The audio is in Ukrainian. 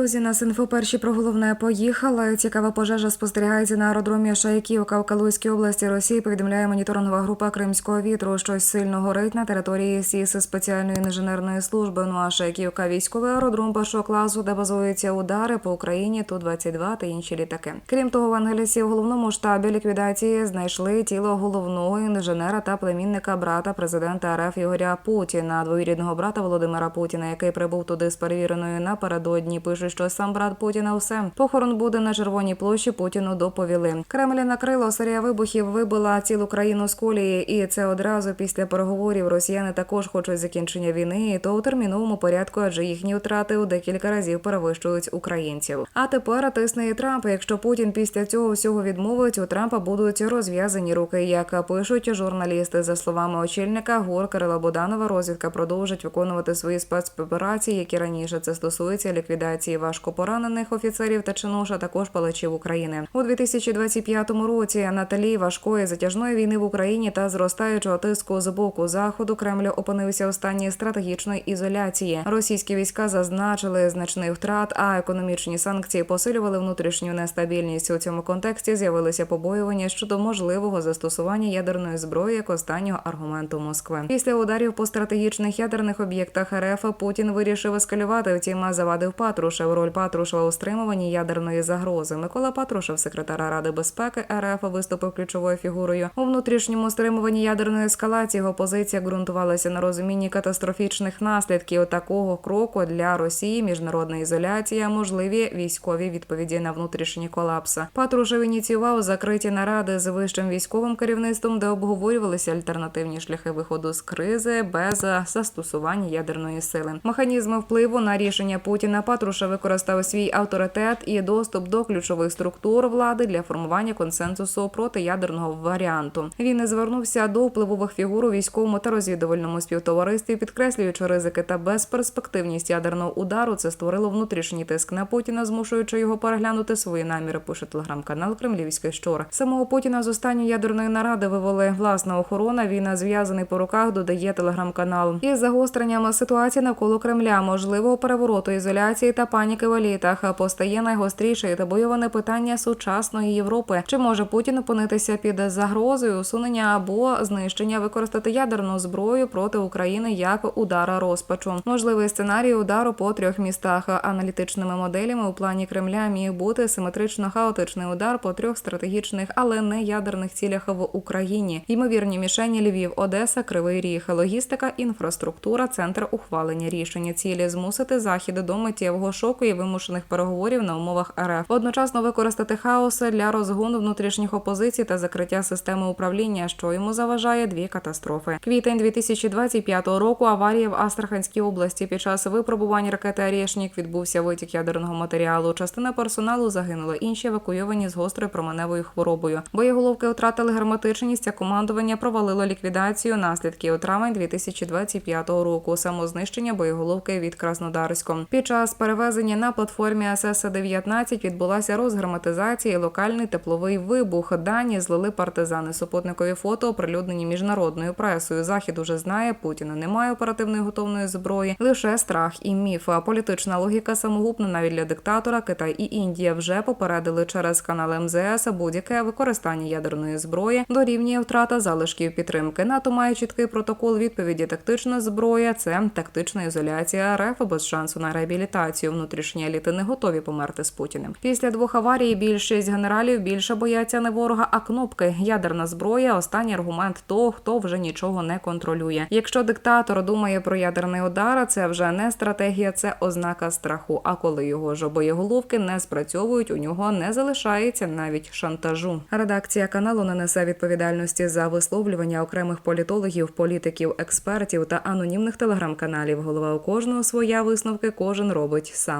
Друзі, нас інфо перші про головне поїхали. Цікава пожежа спостерігається на аеродромі Шаяківка в Калузькій області Росії. Повідомляє моніторингова група Кримського вітру. Щось сильно горить на території СІС спеціальної інженерної служби. Ну а Шаяківка військовий аеродром першого класу, де базуються удари по Україні ту 22 та інші літаки. Крім того, в Ангелісі в головному штабі ліквідації знайшли тіло головного інженера та племінника брата президента РФ Ігоря Путіна, двоюрідного брата Володимира Путіна, який прибув туди з перевіреною напередодні. Пише, що сам брат Путіна все похорон буде на червоній площі. Путіну доповіли. Кремль накрило серія вибухів вибила цілу країну з колії, і це одразу після переговорів. Росіяни також хочуть закінчення війни, і то у терміновому порядку, адже їхні втрати у декілька разів перевищують українців. А тепер тисне і Трамп. Якщо Путін після цього всього відмовить, у Трампа будуть розв'язані руки, як пишуть журналісти. За словами очільника ГУР Кирила Буданова, розвідка продовжить виконувати свої спецоперації, які раніше це стосується ліквідації важкопоранених офіцерів та чинуш, також палачів України у 2025 році. На тлі важкої затяжної війни в Україні та зростаючого тиску з боку заходу Кремль опинився у стані стратегічної ізоляції. Російські війська зазначили значних втрат, а економічні санкції посилювали внутрішню нестабільність. У цьому контексті з'явилися побоювання щодо можливого застосування ядерної зброї як останнього аргументу Москви. Після ударів по стратегічних ядерних об'єктах РФ Путін вирішив ескалювати. Втім, завадив Патрушев. Роль Патрушева у стримуванні ядерної загрози. Микола Патрушев, секретар Ради безпеки РФ, виступив ключовою фігурою у внутрішньому стримуванні ядерної ескалації. Його позиція ґрунтувалася на розумінні катастрофічних наслідків такого кроку для Росії, міжнародна ізоляція, можливі військові відповіді на внутрішні колапси. Патрушев ініціював закриті наради з вищим військовим керівництвом, де обговорювалися альтернативні шляхи виходу з кризи без застосування ядерної сили. Механізми впливу на рішення Путіна Патрушев використав свій авторитет і доступ до ключових структур влади для формування консенсусу проти ядерного варіанту. Він не звернувся до впливових фігур у військовому та розвідувальному співтоваристві, підкреслюючи ризики та безперспективність ядерного удару. Це створило внутрішній тиск на Путіна, змушуючи його переглянути свої наміри. Пише телеграм-канал Кремлівський Щор. Самого Путіна з останньої ядерної наради вивели власна охорона. Він зв'язаний по руках. Додає телеграм-канал. Із загостренням ситуації навколо Кремля, можливого перевороту ізоляції та паніки в елітах постає найгостріше та бойоване питання сучасної Європи. Чи може Путін опинитися під загрозою усунення або знищення, використати ядерну зброю проти України як удара розпачу? Можливий сценарій удару по трьох містах аналітичними моделями у плані Кремля міг бути симетрично хаотичний удар по трьох стратегічних, але не ядерних цілях в Україні. Ймовірні мішені Львів, Одеса, Кривий Ріг, логістика, інфраструктура, центр ухвалення рішення. Цілі змусити захід до миттєвого шоку і вимушених переговорів на умовах РФ. Одночасно використати хаос для розгону внутрішніх опозицій та закриття системи управління, що йому заважає дві катастрофи. Квітень 2025 року. Аварія в Астраханській області. Під час випробування ракети «Арєшнік» відбувся витік ядерного матеріалу. Частина персоналу загинула, інші евакуйовані з гострою променевою хворобою. Боєголовки втратили герметичність, а командування провалило ліквідацію наслідків у травень 2025 року. Самознищення боєголовки від Краснодарського. Під час перевезення на платформі СС-19 відбулася розгерметизація і локальний тепловий вибух. Дані злили партизани. Супутникові фото оприлюднені міжнародною пресою. Захід уже знає, Путіна немає оперативної готовної зброї, лише страх і міф. А політична логіка самогубна навіть для диктатора. Китай і Індія вже попередили через канал МЗС будь-яке використання ядерної зброї дорівнює втрата залишків підтримки. НАТО має чіткий протокол відповіді. Тактична зброя це тактична ізоляція РФ без шансу на реабілітацію. Внутрішні еліти не готові померти з Путіним. Після двох аварій більшість генералів більше бояться не ворога, а кнопки. Ядерна зброя останній аргумент того, хто вже нічого не контролює. Якщо диктатор думає про ядерний удар, це вже не стратегія, це ознака страху. А коли його ж боєголовки не спрацьовують, у нього не залишається навіть шантажу. Редакція каналу не несе відповідальності за висловлювання окремих політологів, політиків, експертів та анонімних телеграм-каналів. Голова у кожного своя висновки кожен робить сам.